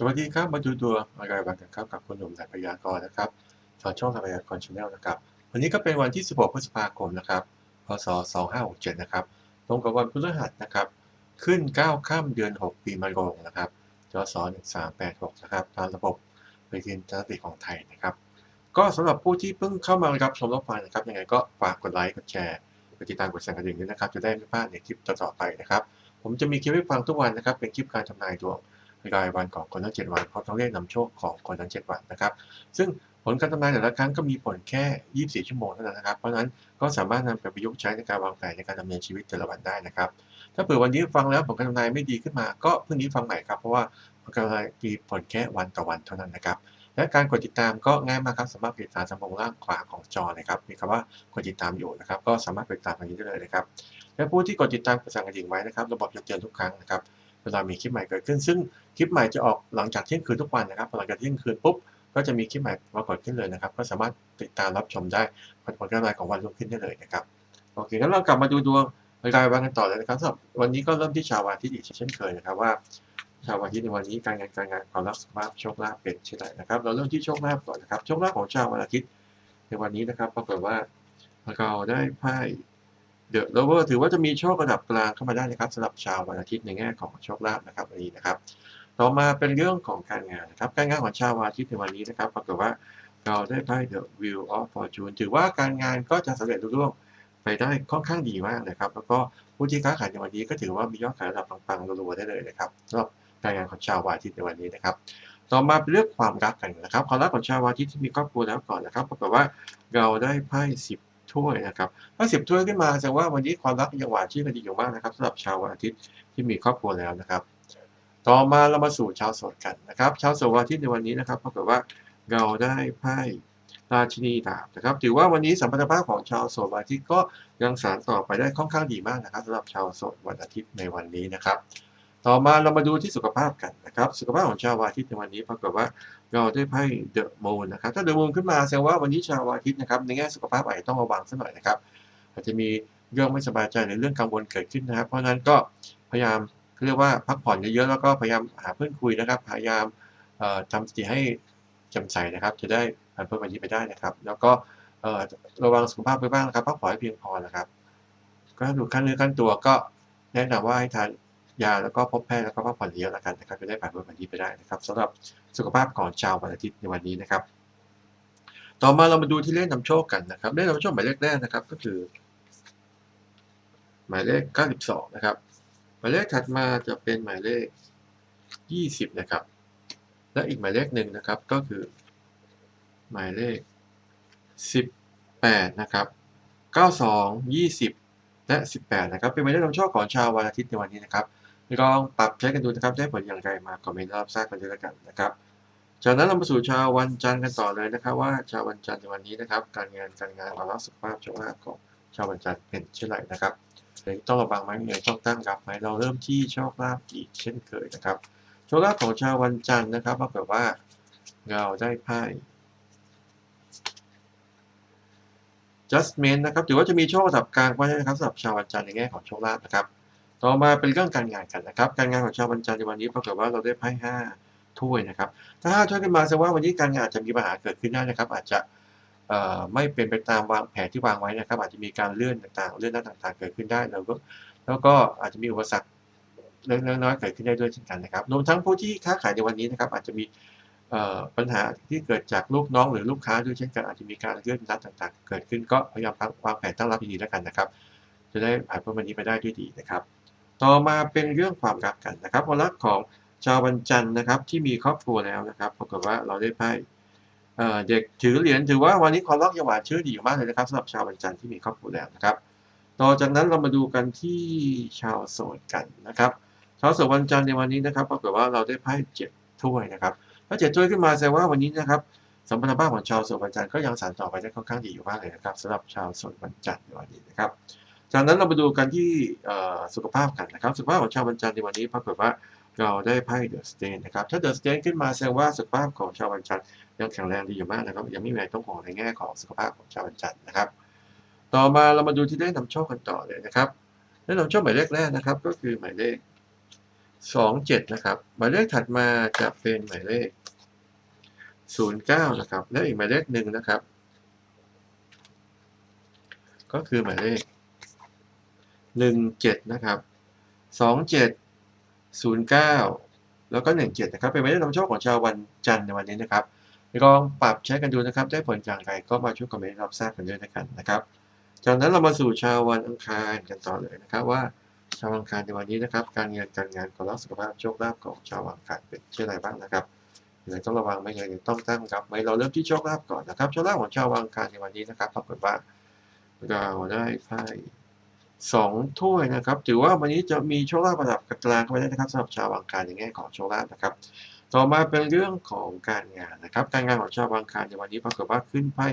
สวัสดีครับ มาดูดวงรายวันกันครับกับคุณหนุ่มนายพยากรณ์นะครับทางช่องทางพยากรณ์ชาแนลนะครับ วันนี้ก็เป็นวันที่ 16 พฤษภาคมนะครับ พศ 2567 นะครับ ตรงกับวันพฤหัสนะครับ ขึ้น9ค่ำเดือน 6 ปีมะโรงนะครับจศ1386 นะครับ ตามระบบปฏิทินจันทร์ของไทยนะครับ ก็สำหรับผู้ที่เพิ่งเข้ามารับชมรับฟังนะครับ ยังไงก็ฝากกดไลค์ กดแชร์ กดติดตามกดสั่นกระดิ่งด้วยนะครับ จะได้ไม่พลาดในคลิปต่อๆไปนะครับ ผมจะมีคลิปให้ฟังทุกวันนะครับ เป็นคลิปการทำนายดวง รายวันของคนทั้ง 7 วันเพราะต้องเรียกนำโชคของคนทั้ง 7 วันนะครับ ซึ่งผลการทำนายแต่ละครั้งก็มีผลแค่ 24 ชั่วโมงเท่านั้นนะครับ เพราะฉะนั้นก็สามารถนำไปประยุกต์ใช้ในการวางแผนในการดำเนินชีวิตแต่ละวันได้นะครับ ถ้าเผื่อวันนี้ฟังแล้วผลการทำนายไม่ดีขึ้นมา ก็พรุ่งนี้ฟังใหม่ครับเพราะว่าผลการทำนายมีผลแค่วันต่อวันเท่านั้นนะครับ และการกดติดตามก็ง่ายมากครับสามารถติดตามทางมุมล่างขวาของจอนะครับมีคำว่ากดติดตามอยู่นะครับ ก็สามารถกดติดตามตรงนี้ได้เลยนะครับและผู้ที่กดติดตามกดสั่นกระดิ่งไว้นะครับ ระบบจะเตือนทุกครั้งนะครับ เวลามีคลิปใหม่เกิดขึ้น ซึ่งคลิปใหม่จะออกหลังจากเที่ยงคืนทุกวันนะครับหลังจากเที่ยงคืนปุ๊บก็จะมีคลิปใหม่ปรากฏขึ้นเลยนะครับ ก็สามารถติดตามรับชมได้ผลการทำนายของวันรุ่งขึ้นได้เลยนะครับโอเคงั้นเรากลับมาดูดวงรายวันกันต่อเลยนะครับสำหรับวันนี้ก็เริ่มที่ชาววันอาทิตย์อีกเช่นเคยนะครับว่า ชาววันอาทิตย์ในวันนี้การงานการงานความรักสุขภาพโชคลาภเป็นเช่นไรนะครับ เราเริ่มที่โชคลาภก่อนนะครับโชคลาภของชาววันอาทิตย์ในวันนี้นะครับปรากฏว่าเราได้ไพ่ เดอะโลเวอร์ถือว่าจะมีโชคระดับกลางเข้ามาได้นะครับสำหรับชาววันอาทิตย์ในแง่ของโชคลาภนะครับวันนี้นะครับ ต่อมาเป็นเรื่องของการงานนะครับการงานของชาววันอาทิตย์ในวันนี้นะครับปรากฏว่าเราได้ไพ่ The Wheel of Fortune ถือว่าการงานก็จะสำเร็จรุ่ร่วงไปได้ค่อนข้างดีมากนะครับ แล้วก็ผู้ที่ค้าขายในวันนี้ก็ถือว่ามียอดขายระดับปังๆรัวๆได้เลยนะครับสำหรับการงานของชาววันอาทิตย์ในวันนี้นะครับต่อมาเป็นเรื่องความรักกันนะครับความรักของชาววันอาทิตย์ที่มีครอบครัวแล้วก่อนนะครับปรากฏว่าเราได้ไพ่สิบ ถ้วยนะครับถ้าสิบถ้วยขึ้นมาแสดงว่าวันนี้ความรักยังหวานชื่นกันดีอยู่มากนะครับสำหรับชาววันอาทิตย์ที่มีครอบครัวแล้วนะครับ ต่อมาเรามาสู่ชาวโสดกันนะครับ ชาวโสดวันอาทิตย์ในวันนี้นะครับปรากฏว่าเราได้ไพ่ราชินีดาบนะครับ ถือว่าวันนี้สัมพันธภาพของชาวโสดวันอาทิตย์ก็ยังสานต่อไปได้ค่อนข้างดีมากนะครับสำหรับชาวโสดวันอาทิตย์ในวันนี้นะครับ ต่อมาเรามาดูที่สุขภาพกันนะครับ สุขภาพของชาววันอาทิตย์ในวันนี้ปรากฏว่าเราได้ไพ่เดอะมูนนะครับ ถ้าเดอะมูนขึ้นมาแสดงว่าวันนี้ชาววันอาทิตย์นะครับในแง่สุขภาพอาจจะต้องระวังสักหน่อยนะครับ อาจจะมีเรื่องไม่สบายใจหรือเรื่องกังวลเกิดขึ้นนะครับ เพราะนั้นก็พยายามเรียกว่าพักผ่อนเยอะๆแล้วก็พยายามหาเพื่อนคุยนะครับ พยายามทำสติให้จ่มใสนะครับ จะได้ผ่านพ้นวันนี้ไปได้นะครับ แล้วก็ระวังสุขภาพไปบ้างนะครับพักผ่อนให้เพียงพอนะครับ ก็ดูขั้นเนื้อขั้นตัวก็แนะนำว่าให้ทาน ยาแล้วก็พบแพทย์แล้วก็พักผ่อนเยอะแล้วกันนะครับจะได้ผ่านพ้นวันนี้ไปได้นะครับสำหรับสุขภาพของชาววันอาทิตย์ในวันนี้นะครับ ต่อมาเรามาดูที่เลขนำโชคกันนะครับเลขนำโชคหมายเลขแรกนะครับ ก็คือ หมายเลข 92 นะครับ หมายเลขถัดมาจะเป็นหมายเลข 20 นะครับ และอีกหมายเลขหนึ่งนะครับก็คือ หมายเลข 18 นะครับ 92 20และ 18 นะครับ เป็นหมายเลขนำโชคของชาววันอาทิตย์ในวันนี้นะครับ ลองปรับใช้กันดูนะครับได้ผลอย่างไรมาคอมเมนต์รับทราบกันด้วยกันนะครับ จากนั้นเรามาสู่ชาววันจันทร์กันต่อเลยนะครับ ว่าชาววันจันทร์ในวันนี้นะครับ การงานการงานความรักสุขภาพโชคลาภของชาววันจันทร์เป็นเช่นไรนะครับต้องระวังไหมมีอะไรต้องตั้งรับไหมเราเริ่มที่โชคลาภอีกเช่นเคยนะครับโชคลาภของชาววันจันทร์นะครับปรากฏว่าเราได้ไพ่ Justment นะครับถือว่าจะมีโชคระดับกลางไว้นะครับสำหรับชาววันจันทร์ในแง่ของโชคลาภนะครับ ต่อมาเป็นเรื่องการงานกันนะครับ การงานของชาววันจันทร์ในวันนี้ปรากฏว่าเราได้ไพ่ห้าถ้วยนะครับ ถ้าห้าถ้วยขึ้นมาแสดงว่าวันนี้การงานอาจจะมีปัญหาเกิดขึ้นได้นะครับ อาจจะไม่เป็นไปตามวางแผนที่วางไว้นะครับ อาจจะมีการเลื่อนต่างๆ เลื่อนนัดต่างๆ เกิดขึ้นได้แล้วก็แล้วก็อาจจะมีอุปสรรคเล็กๆน้อยๆเกิดขึ้นได้ด้วยเช่นกันนะครับรวมทั้งผู้ที่ค้าขายในวันนี้นะครับ อาจจะมีปัญหาที่เกิดจากลูกน้องหรือลูกค้าด้วยเช่นกันอาจจะมีการเลื่อนนัดต่างๆ เกิดขึ้นก็พยายามวางแผนตั้งรับดีๆแล้วกันนะครับ จะได้ผ่านพ้นวันนี้ไปได้ด้วยดีนะครับ ต่อมาเป็นเรื่องความรักกันนะครับความรักของชาววันจันทร์นะครับที่มีครอบครัวแล้วนะครับปรากฏว่าเราได้ไพ่เด็กถือเหรียญถือว่าวันนี้ความรักยังหวานชื่นดีอยู่มากเลยนะครับสำหรับชาววันจันทร์ที่มีครอบครัวแล้วนะครับ ต่อจากนั้นเรามาดูกันที่ชาวโสดกันนะครับ ชาวโสดวันจันทร์ในวันนี้นะครับปรากฏว่าเราได้ไพ่เจ็ดถ้วยนะครับถ้าเจ็ดถ้วยขึ้นมาแสดงว่าวันนี้นะครับสัมพันธภาพของชาวโสดวันจันทร์ก็ยังสานต่อไปได้ค่อนข้างดีอยู่มากเลยนะครับสำหรับชาวโสดวันจันทร์ในวันนี้นะครับ จากนั้นเรามาดูกันที่สุขภาพกันนะครับ สุขภาพของชาววันจันทร์ในวันนี้ปรากฏว่าเราได้ไพ่เดอะสเตนนะครับ ถ้าเดอะสเตนขึ้นมาแสดงว่าสุขภาพของชาววันจันทร์ยังแข็งแรงดีอยู่มากนะครับ ยังไม่มีอะไรต้องห่วงในแง่ของสุขภาพของชาววันจันทร์นะครับ ต่อมาเรามาดูที่เลขนำโชคกันต่อเลยนะครับเลขนำโชคหมายเลขแรกนะครับ ก็คือหมายเลขสองเจ็ดนะครับ หมายเลขถัดมาจะเป็นหมายเลขศูนย์เก้านะครับ และอีกหมายเลขหนึ่งนะครับ ก็คือหมายเลข หนึ่งเจ็ดนะครับสองเจ็ดศูนย์เก้าแล้วก็หนึ่งเจ็ดนะครับ เป็นหมายเลขนำโชคของชาววันจันทร์ในวันนี้นะครับลองปรับใช้กันดูนะครับ ได้ผลอย่างไรก็มาช่วยคอมเมนต์รับทราบกันด้วยนะกันนะครับ จากนั้นเรามาสู่ชาววันอังคารกันต่อเลยนะครับว่าชาวอังคารในวันนี้นะครับ การเงินการงานความรักสุขภาพโชคลาภของชาวอังคารเป็นเช่นไรบ้างนะครับยังไงต้องระวังไม่ไงต้องตั้งรับไว้เราเริ่มที่โชคลาภก่อนนะครับโชคลาภของชาวอังคารในวันนี้นะครับปรากฏว่าเราได้ไพ่ สองถ้วยนะครับ ถือว่าวันนี้จะมีโชคลาภระดับกลางเข้าไปได้นะครับสำหรับชาวอังคารในแง่ของโชคลาภนะครับ ต่อมาเป็นเรื่องของการงานนะครับ การงานของชาวอังคารในวันนี้ปรากฏว่าขึ้นไพ่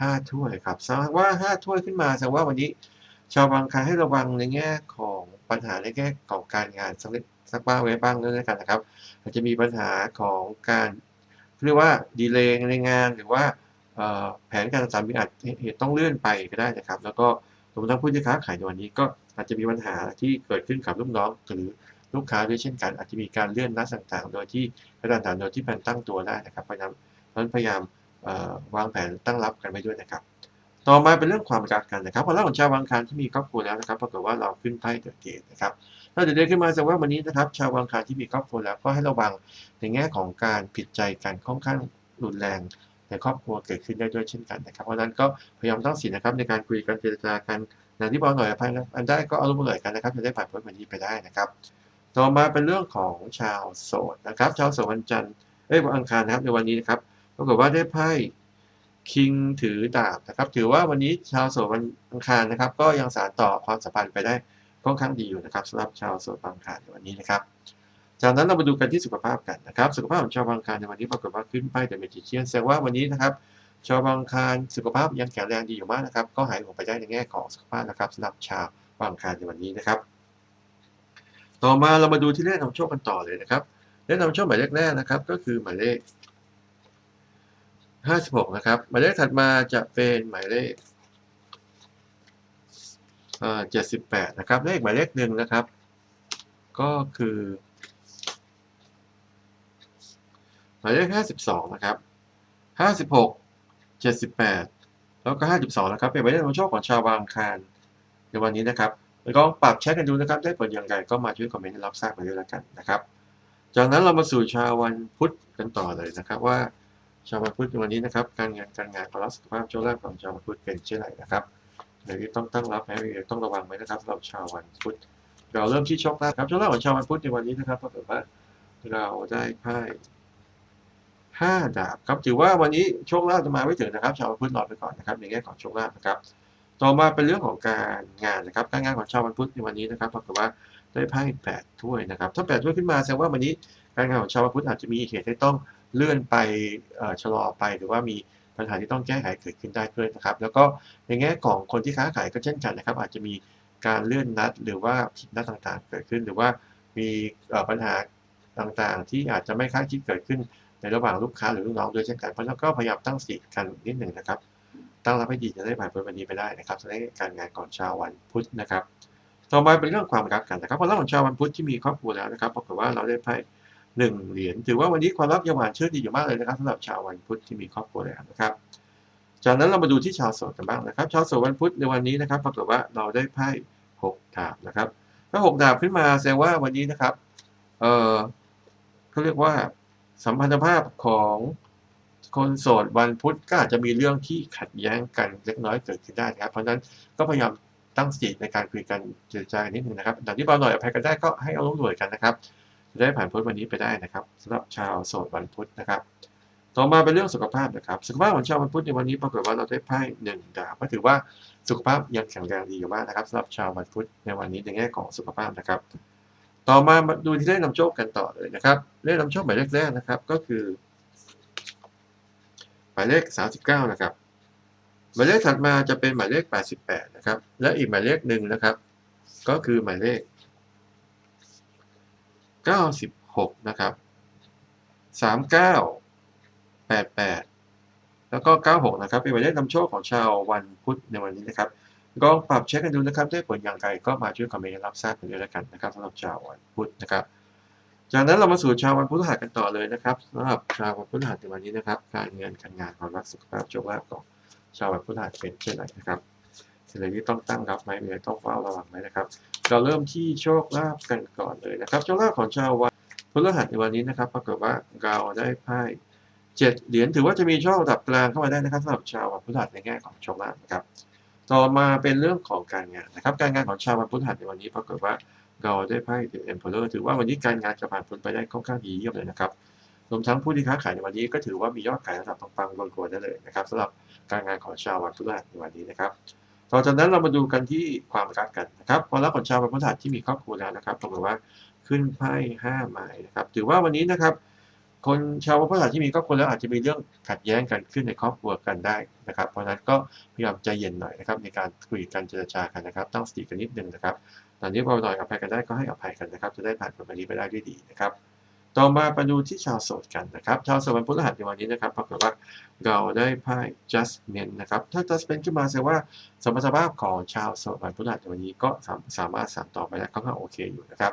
ห้าถ้วยครับแสดงว่าห้าถ้วยขึ้นมาแสดงว่าวันนี้ ชาวบางครั้งให้ระวังในแง่ของปัญหาในแง่ของการงานสักเล็กสักบ้างไว้บ้างด้วยกันนะครับ อาจจะมีปัญหาของการเรียกว่าดีเลย์ในงานหรือว่าแผนการสื่อสามีอาจเหตุต้องเลื่อนไปก็ได้นะครับ แล้วก็ รวมทั้งผู้ที่ค้าขายในวันนี้ก็อาจจะมีปัญหาที่เกิดขึ้นกับลูกน้องหรือลูกค้าด้วยเช่นกันอาจจะมีการเลื่อนนัดต่างๆ โดยที่กระดานต่างๆโดยที่มันตั้งตัวได้นะครับพราะฉะนั้นเพราะฉะนั้นพยายามวางแผนตั้งรับกันไว้ด้วยนะครับ ต่อมาเป็นเรื่องความรักกันนะครับความรักของชาววังคารที่มีครอบครัวแล้วนะครับปรากฏว่าเราขึ้นไพ่เดอะเกตนะครับถ้าเดอะเกตขึ้นมาแสดงว่าวันนี้นะครับ ชาววังคารที่มีครอบครัวแล้วก็ให้ระวังในแง่ของการผิดใจกันค่อนข้างรุนแรง ในครอบครัวเกิดขึ้นได้ด้วยเช่นกันนะครับ เพราะนั้นก็พยายามตั้งสีนะครับในการคุยกันเจรจากันอย่างที่บอกหน่อยอภัยนอันได้ก็อารมณ์เหลยกันนะครับจะได้ผ่านพ้นวันนี้ไปได้นะครับ ต่อมาเป็นเรื่องของชาวโสดนะครับ ชาวโสดวันจันทร์เอ้ยวันอังคารนะครับในวันนี้นะครับปรากฏว่าได้ไพ่คิงถือดาบนะครับ ถือว่าวันนี้ชาวโสดวันอังคารนะครับ ก็ยังสานต่อความสัมพันธ์ไปได้ค่อนข้างดีอยู่นะครับสำหรับชาวโสดวันอังคารในวันนี้นะครับ จากนั้นเรามาดูกันที่สุขภาพกันนะครับ สุขภาพของชาววังคารในวันนี้ปรากฏว่าขึ้นไพ่เดอะเมจิเชียนแสดงว่าวันนี้นะครับชาววังคารสุขภาพยังแข็งแรงดีอยู่มากนะครับ ก็หายห่วงไปได้ในแง่ของสุขภาพนะครับสำหรับชาววังคารในวันนี้นะครับ ต่อมาเรามาดูที่เลขนำโชคกันต่อเลยนะครับเลขนำโชคหมายเลขแรกนะครับ ก็คือหมายเลข 56 นะครับ หมายเลขถัดมาจะเป็นหมายเลขเอ่อ78 นะครับ เลขหมายเลขหนึ่งนะครับ ก็คือ หมายเลข52 นะครับ 56 78 แล้วก็ 52 นะครับ เป็นหมายเลขของโชคของชาวบางคารในวันนี้นะครับล้วก็ปรับใช้กันดูนะครับ ได้ผลอย่างไรก็มาช่วยคอมเมนต์รับทราบกันด้วยแล้วกันนะครับ จากนั้นเรามาสู่ชาววันพุธกันต่อเลยนะครับว่าชาววันพุธในวันนี้นะครับ การงานการงานความรักสุขภาพโชคลาภของชาววันพุธเป็นเช่นไรนะครับเดี๋ยวนี้ต้องตั้งรับไหมต้องระวังไหมนะครับสำหรับชาววันพุธเราเริ่มที่โชคลาภครับโชคลาภของชาววันพุธในวันนี้นะครับปรากฏว่าเราได้ไพ่ ห้าดาบครับถือว่าวันนี้โชคลาภจะมาไม่ถึงนะครับ ชาวพุธรอนไปก่อนนะครับในแง่ของโชคลาภนะครับ ต่อมาเป็นเรื่องของการงานนะครับ การงานของชาวพุธในวันนี้นะครับปรากฏว่าได้ไพ่แปดถ้วยนะครับ ถ้าแปดถ้วยขึ้นมาแสดงว่าวันนี้การงานของชาวพุธอาจจะมีเหตุให้ต้องเลื่อนไปชะลอไปหรือว่ามีปัญหาที่ต้องแก้ไขเกิดขึ้นได้ด้วยนะครับ แล้วก็ในแง่ของคนที่ค้าขายก็เช่นกันนะครับ อาจจะมีการเลื่อนนัด หรือว่าผิดนัดต่างๆ เกิดขึ้น หรือว่ามีปัญหาต่างๆ ที่อาจจะไม่คาดคิดเกิดขึ้น ในระหว่างลูกค้าหรือลูกน้องด้วยเช่นกันเพราะฉะนั้นก็พยายามตั้งสติกันนิดหนึ่งนะครับ ตั้งรับให้ดีจะได้ผ่านพ้นวันนี้ไปได้นะครับจะได้การงานก่อนชาววันพุธนะครับ ต่อมาเป็นเรื่องความรักกันนะครับความรักของชาววันพุธที่มีครอบครัวแล้วนะครับปรากฏว่าเราได้ไพ่หนึ่งเหรียญถือว่าวันนี้ความรักยังหวานชื่นดีอยู่มากเลยนะครับสำหรับชาววันพุธที่มีครอบครัวแล้วนะครับจากนั้นเรามาดูที่ชาวโสดกันบ้างนะครับ ชาวโสดวันพุธในวันนี้นะครับปรากฏว่าเราได้ไพ่หกดาบนะครับถ้าหกดาบขึ้นมาแสดงว่าวันนี้นะครับเออเขาเรียกว่า สัมพันธภาพของคนโสดวันพุธก็อาจจะมีเรื่องที่ขัดแย้งกันเล็กน้อยเกิดขึ้นได้นะครับเพราะฉะนั้นก็พยายามตั้งสติในการคุยกันเจรจากันนิดนึงนะครับอย่างที่เบาหน่อยอภัยกันได้ก็ให้เอาลุ้รวยกันนะครับจะได้ผ่านพ้นวันนี้ไปได้นะครับสำหรับชาวโสดวันพุธนะครับ ต่อมาเป็นเรื่องสุขภาพนะครับ สุขภาพของชาววันพุธในวันนี้ปรากฏว่าเราได้ไพ่หนึ่งดาบก็ถือว่าสุขภาพยังแข็งแรงดีอยู่มากนะครับสำหรับชาววันพุธในวันนี้ในแง่ของสุขภาพนะครับ ต่อมามาดูที่เลขนำโชคกันต่อเลยนะครับ เลขนำโชคหมายเลขแรกนะครับ ก็คือ หมายเลข 39 นะครับ หมายเลขถัดมาจะเป็นหมายเลข 88 นะครับ และอีกหมายเลขหนึ่งนะครับ ก็คือหมายเลข 96 นะครับ 39 88 แล้วก็ 96 นะครับ เป็นหมายเลขนำโชคของชาววันพุธในวันนี้นะครับ ลองปรับเช็คกันดูนะครับได้ผลอย่างไรก็มาช่วยคอมเมนต์รับทราบกันด้วยแล้วกันนะครับสำหรับชาววันพุธนะครับ จากนั้นเรามาสู่ชาววันพฤหัสกันต่อเลยนะครับสำหรับชาววันพฤหัสในวันนี้นะครับ การเงินการงานความรักสุขภาพโชคลาภของชาววันพฤหัสเป็นเช่นไรนะครับสิ่งเหล่านี้ต้องตั้งรับไหมมีอะไรต้องเฝ้าระวังไหมนะครับ เราเริ่มที่โชคลาภกันก่อนเลยนะครับโชคลาภของชาววันพฤหัสในวันนี้นะครับ ปรากฏว่าเราได้ไพ่เจ็ดเหรียญถือว่าจะมีโชคระดับกลางเข้ามาได้นะครับสำหรับชาววันพฤหัสในแง่ของโชคลาภนะครับ ต่อมาเป็นเรื่องของการงานนะครับ การงานของชาววันพฤหัสในวันนี้ปรากฏว่าเราได้ไพ่ The Emperor ถือว่าวันนี้การงานจะผ่านพ้นไปได้ค่อนข้างดีเยี่ยมเลยนะครับรวมทั้งผู้ที่ค้าขายในวันนี้ก็ถือว่ามียอดขายระดับปังๆรวยๆได้เลยนะครับสำหรับการงานของชาววันพฤหัสในวันนี้นะครับต่อจากนั้นเรามาดูกันที่ความรักกันนะครับความรักของชาววันพฤหัสที่มีครอบครัวแล้วนะครับปรากฏว่าขึ้นไพ่ห้าไม้นะครับถือว่าวันนี้นะครับ คนชาววันพฤหัสที่มีครอบครัวแล้วอาจจะมีเรื่องขัดแย้งกันขึ้นในครอบครัวกันได้นะครับ เพราะฉะนั้นก็พยายามใจเย็นหน่อยนะครับ ในการคุยกันเจรจากันนะครับตั้งสติกันนิดนึงนะครับตอนนี้พอหน่อยอภัยกันได้ก็ให้อภัยกันนะครับ จะได้ผ่านผลวันนี้ไปได้ด้วยดีนะครับต่อมาไปดูที่ชาวโสดกันนะครับ ชาวโสดวันพฤหัสในวันนี้นะครับปรากฏว่าเราได้ไพ่ judgment นะครับ ถ้า judgment ขึ้นมาแสดงว่าสมรรถภาพของชาวโสดวันพฤหัสในวันนี้ก็สามสามารถสานต่อไปได้ค่อนข้างโอเคอยู่นะครับ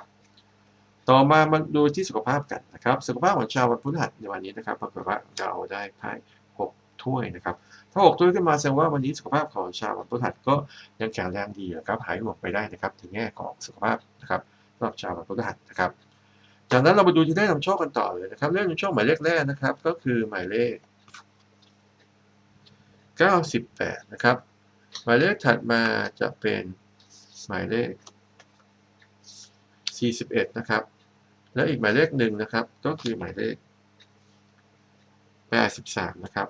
ต่อมามาดูที่สุขภาพกันนะครับ สุขภาพของชาววันพฤหัสในวันนี้นะครับปรากฏว่าเราได้ไพ่หกถ้วยนะครับ ถ้าหกถ้วยขึ้นมาแสดงว่าวันนี้สุขภาพของชาววันพฤหัสก็ยังแข็งแรงดีนะครับหายห่วงไปได้นะครับถึงแง่ของสุขภาพนะครับสำหรับชาววันพฤหัสนะครับ จากนั้นเรามาดูที่ได้นำโชคกันต่อเลยนะครับเรื่องนำโชคหมายเลขแรกนะครับ ก็คือหมายเลข 98 นะครับ หมายเลขถัดมาจะเป็นหมายเลข 41 นะครับ และอีกหมายเลขหนึ่งนะครับ ก็คือหมายเลข 83 นะครับ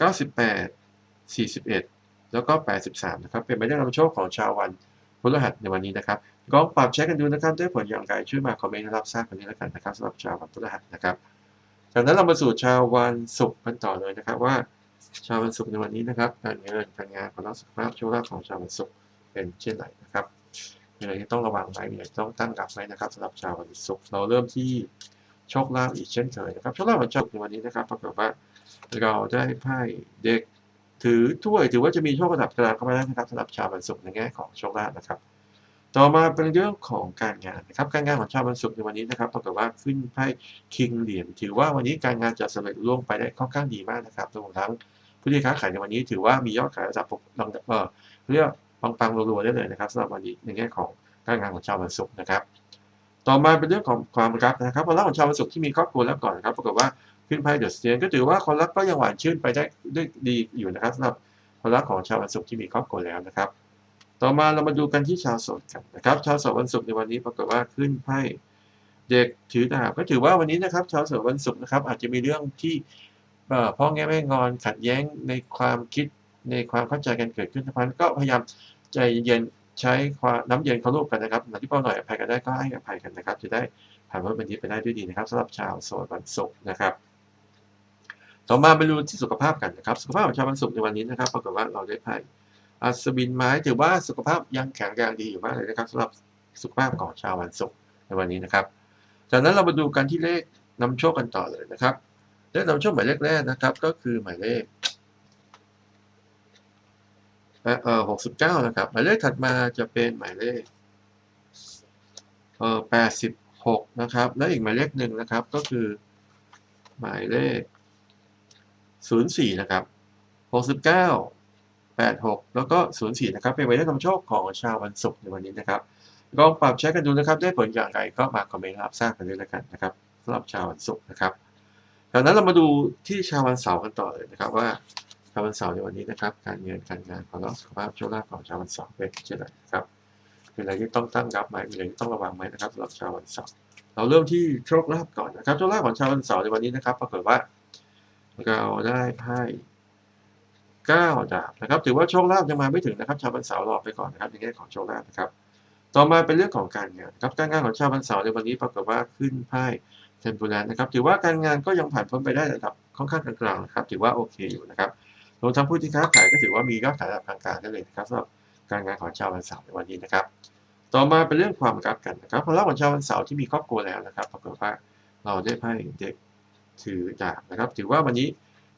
98 41 แล้วก็ 83 นะครับ เป็นหมายเลขนำโชคของชาววันพฤหัสในวันนี้นะครับลองปรับใช้กันดูนะครับได้ผลอย่างไรช่วยมาคอมเมนต์รับทราบกันนี้แล้วกันนะครับสำหรับชาววันพฤหัสนะครับจากนั้นเรามาสู่ชาววันศุกร์กันต่อเลยนะครับว่า ชาววันศุกร์ในวันนี้นะครับการเงินการงานความรักสุขภาพโชคลาภของชาววันศุกร์เป็นเช่นไรนะครับ มีอะไรที่ต้องระวังไหมมีอะไรที่ต้องตั้งรับไหมนะครับสำหรับชาววันศุกร์เราเริ่มที่โชคลาภอีกเช่นเคยนะครับโชคลาภของชาวศุกในวันนี้นะครับปรากฏว่าเราได้ไพ่เด็กถือถ้วยถือว่าจะมีโชคระดับกลางเข้ามาได้นะครับสำหรับชาววันศุกร์ในแง่ของโชคลาภนะครับ ต่อมาเป็นเรื่องของการงานนะครับ การงานของชาววันศุกร์ในวันนี้นะครับปรากฏว่าขึ้นไพ่คิงเหรียญถือว่าวันนี้การงานจะสำเร็จรุ่งไปได้ค่อนข้างดีมากนะครับรวมทั้งผู้ที่ค้าขายในวันนี้ถือว่ามียอดขายระดับลำดับเออเรียก ปังๆรัวๆได้เลยนะครับสำหรับวันนี้ในแง่ของการงานของชาววันศุกร์นะครับ ต่อมาเป็นเรื่องของความรักนะครับความรักของชาววันศุกร์ที่มีครอบครัวแล้วก่อนนะครับปรากฏว่าขึ้นไพ่เดอะสเตียนก็ถือว่าความรักก็ยังหวานชื่นไปได้ด้วยดีอยู่นะครับสำหรับความรักของชาววันศุกร์ที่มีครอบครัวแล้วนะครับ ต่อมาเรามาดูกันที่ชาวโสดกันนะครับ ชาวโสดวันศุกร์ในวันนี้ปรากฏว่าขึ้นไพ่เด็กถือดาบก็ถือว่าวันนี้นะครับ ชาวโสดวันศุกร์นะครับอาจจะมีเรื่องที่พ่อแง่แม่งอนขัดแย้งในความคิด ในความเข้าใจกันเกิดขึ้นทุกพันก็พยายามใจเย็นใช้ความน้ำเย็นเคารพกันนะครับหลังที่เป้าหน่อยอภัยกันได้ก็ให้อภัยกันนะครับ จะได้ผ่านวันนี้ไปได้ด้วยดีนะครับสำหรับชาวโสดวันศุกร์นะครับ ต่อมาไปดูที่สุขภาพกันนะครับ สุขภาพของชาววันศุกร์ในวันนี้นะครับปรากฏว่าเราได้ไพ่อัศวินไม้ถือว่าสุขภาพยังแข็งแรงดีอยู่มากเลยนะครับสำหรับสุขภาพของชาววันศุกร์ในวันนี้นะครับ จากนั้นเรามาดูกันที่เลขนำโชคกันต่อเลยนะครับเลขนำโชคหมายเลขแรกนะครับ ก็คือหมายเลข เอ่อหกสิบเก้านะครับ หมายเลขถัดมาจะเป็นหมายเลขเอ่อแปดสิบหกนะครับ และอีกหมายเลขหนึ่งนะครับ ก็คือ หมายเลขศูนย์สี่นะครับหกสิบเก้า86แล้วก็04นย์สี่นะครับ เป็นหมายเลขนำโชคของชาววันศุกร์ในวันนี้นะครับลองปรับใช้กันดูนะครับ ได้ผลอย่างไรก็มาคอมเมนต์รับทราบกันด้วยแล้วกันนะครับสำหรับชาววันศุกร์นะครับจากนั้นเรามาดูที่ชาววันเสาร์กันต่อเลยนะครับว่าาววันเสาร์ในวันนี้นะครับ การเงินการงานความรักสุขภาพโชคลาภของชาววันเสาร์เป็นเช่นไรครับเป็นอะไรที่ต้องตั้งรับไหมมีอะไรที่ต้องระวังไหมนะครับสำหรับชาววันเสาร์เราเริ่มที่โชคลาภก่อนนะครับโชคลาภของชาววันเสาร์ในวันนี้นะครับปรากฏว่าเราได้ไพ่9ดาบนะครับถือว่าโชคลาภยังมาไม่ถึงนะครับ ชาววันเสาร์รอไปก่อนนะครับในแง่ของโชคลาภนะครับ ต่อมาเป็นเรื่องของการงานครับการงานของชาววันเสาร์ในวันนี้ปรากฏว่าขึ้นไพ่เทมปูแลนนะครับถือว่าการงานก็ยังผ่านพ้นไปได้ระดับค่อนข้างกลางๆนะครับถือว่าโอเคอยู่นะครับ รวมทั้งผู้ที่ค้าขายก็ถือว่ามียอดขายระดับกลางๆได้เลยนะครับสำหรับการงานของชาววันเสาร์ในวันนี้นะครับ ต่อมาเป็นเรื่องความรักกันนะครับความรักของชาววันเสาร์ที่มีครอบครัวแล้วนะครับปรากฏว่าเราได้ไพ่เด็กถือดาบนะครับ ถือว่าวันนี้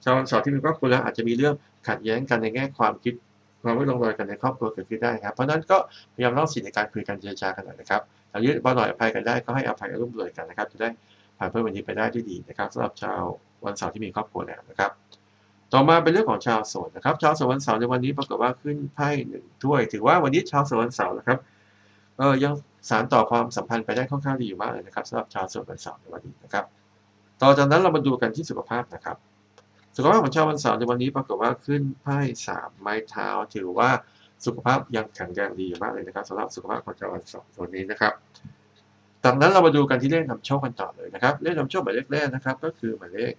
ชาววันเสาร์ที่มีครอบครัวแล้วอาจจะมีเรื่องขัดแย้งกันในแง่ความคิดความไม่ลงรอยกันในครอบครัวเกิดขึ้นได้ครับ เพราะนั้นก็พยายามเล่าสิในการคุยกันเจรจากันหน่อยนะครับถ้ายึดบ่าหน่อยอภัยกันได้ก็ให้อภัยร่วมรวยกันนะครับ จะได้ผ่านเพื่อนวันนี้ไปได้ด้วยดีนะครับสำหรับชาววันเสาร์ที่มีครอบครัวแล้วนะครับ ต่อมาเป็นเรื่องของชาวสดนนะครับ ชาวสวันเสาร์ในวันนี้ปรากฏว่าขึ้นไพ่หนึ่งถ้วย ถือว่าวันนี้ชาวสวันเสาร์นะครับเออยังสานต่อความสัมพันธ์ไปได้ค่อนข้างดีอยู่มากเลยนะครับสำหรับชาวสวันเสาร์ในวันนี้นะครับ ต่อจากนั้นเรามาดูกันที่สุขภาพนะครับ สุขภาพของชาววันเสาร์ในวันนี้ปรากฏว่าขึ้นไพ่สามไม้เท้า ถือว่าสุขภาพยังแข็งแรงดีอยู่มากเลยนะครับสำหรับสุขภาพของชาววันเสาร์วันนี้นะครับจากนั้นเรามาดูกันที่เลขนำโชคกันต่อเลยนะครับเลขนำโชคหมายเลขแรกนะครับ ก็คือหมายเลข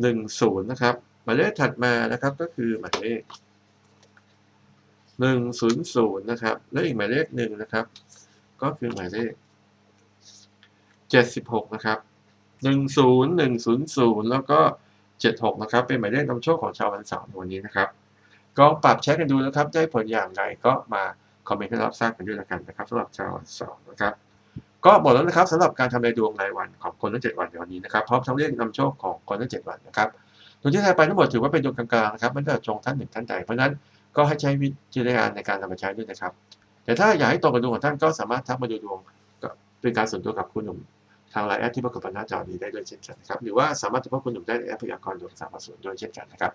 หนึ่งศูนย์นะครับ หมายเลขถัดมานะครับก็คือหมายเลขหนึ่งศูนย์ศูนย์นะครับ และอีกหมายเลขหนึ่งนะครับ ก็คือหมายเลขเจ็ดสิบหกนะครับหนึ่งศูนย์หนึ่งศูนย์ศูนย์แล้วก็เจ็ดหกนะครับ เป็นหมายเลขนำโชคของชาววันเสาร์วันนี้นะครับก็ปรับใช้กันดูนะครับ ได้ผลอย่างไรก็มาคอมเมนต์ให้รับทราบกันด้วยล้วกันนะครับสำหรับชาววันเสาร์นะครับ ก็หมดแล้วนะครับสำหรับการทำรายดวงรายวันของคนทั้งเจ็ดวันในวันนี้นะครับพร้อมทั้งเลขนำโชคของคนทั้งเจ็ดวันนะครับดวงที่ทายไปทั้งหมดถือว่าเป็นดวงกลางๆนะครับไม่ได้จงท่านหนึ่งท่านใดเพราะนั้นก็ให้ใช้วิจารณญาณในการนำมาใช้ด้วยนะครับ แต่ถ้าอยากให้ตรงกับดวงของท่านก็สามารถทักมาดูดวงเป็นการส่วนตัวกับคุณหนุ่มทางไลน์แอดที่ปรากฏบนหน้าจอนี้ได้ด้วยเช่นกันนะครับหรือว่าสามารถจะพบคุณหนุ่มได้ในแอปพยากรณ์ดวงสามส่วนด้วยเช่นกันนะครับ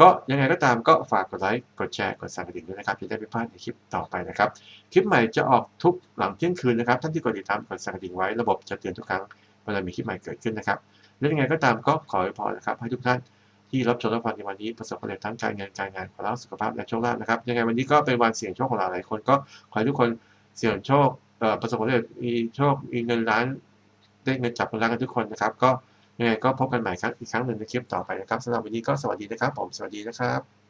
ก็ยังไงก็ตามก็ฝากกดไลค์กดแชร์กดสั่นกระดิ่งด้วยนะครับจะได้ไม่พลาดในคลิปต่อไปนะครับ คลิปใหม่จะออกทุกหลังเที่ยงคืนนะครับท่านที่กดติดตามกดสั่นกระดิ่งไว้ระบบจะเตือนทุกครั้งเวลามีคลิปใหม่เกิดขึ้นนะครับและยังไงก็ตามก็ขอให้พรนะครับให้ทุกท่านที่รับชมรับฟังในวันนี้ประสบความสำเร็จทั้งการเงินการงานความรักสุขภาพและโชคลาภนะครับยังไงวันนี้ก็เป็นวันเสี่ยงโชคของเราหลายคนก็ขอให้ทุกคนเสี่ยงโชคประสบความสำเร็จมีโชคมีเงินล้านได้เงินจับเงินล้านกันทุกคนนะครับก็ ยังไงก็พบกันใหม่ครั้งอีกครั้งหนึ่งในคลิปต่อไปนะครับสำหรับวันนี้ก็สวัสดีนะครับผมสวัสดีนะครับ